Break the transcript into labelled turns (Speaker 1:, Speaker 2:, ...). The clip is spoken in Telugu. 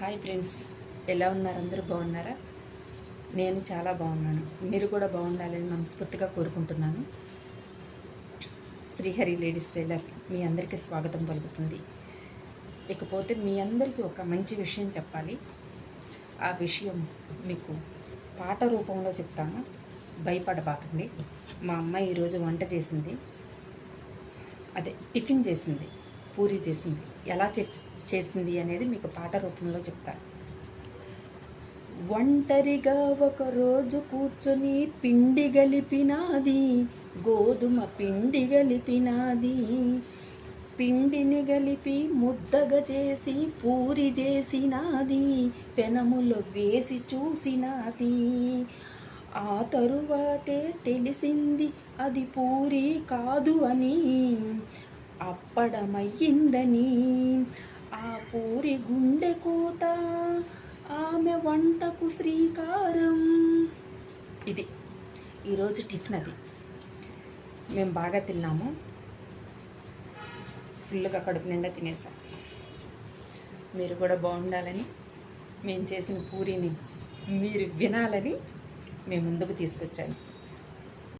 Speaker 1: హాయ్ ఫ్రెండ్స్ ఎలా ఉన్నారు? అందరూ బాగున్నారా? నేను చాలా బాగున్నాను. మీరు కూడా బాగుండాలని మనస్ఫూర్తిగా కోరుకుంటున్నాను. శ్రీహరి లేడీస్ టైలర్స్ మీ అందరికీ స్వాగతం పలుకుతుంది. ఇకపోతే మీ అందరికీ ఒక మంచి విషయం చెప్పాలి. ఆ విషయం మీకు పాట రూపంలో చెప్తాను. భయపడబాకండి. మా అమ్మాయి ఈరోజు వంట చేసింది. అదే టిఫిన్ చేసింది. పూరి చేసింది. ఎలా చెప్ చేసింది అనేది మీకు పాట రూపంలో చెప్తాను. ఒంటరిగా ఒకరోజు కూర్చొని పిండి గలిపినాది గోధుమ పిండి గలిపినాది. పిండిని గలిపి ముద్దగా చేసి పూరి చేసినాది పెనములో వేసి చూసినాది. ఆ తరువాతే తెలిసింది అది పూరి కాదు అని. అప్పడమయ్యిందని. ఆ పూరి గుండె కోత ఆమె వంటకు శ్రీకారం. ఇది ఈరోజు టిఫిన్ అది. మేము బాగా తిన్నాము. ఫుల్గా కడుపు నిండా తినేసాం. మీరు కూడా బాగుండాలని మేము చేసిన పూరిని మీరు వినాలని మేము ముందుకు తీసుకొచ్చాను.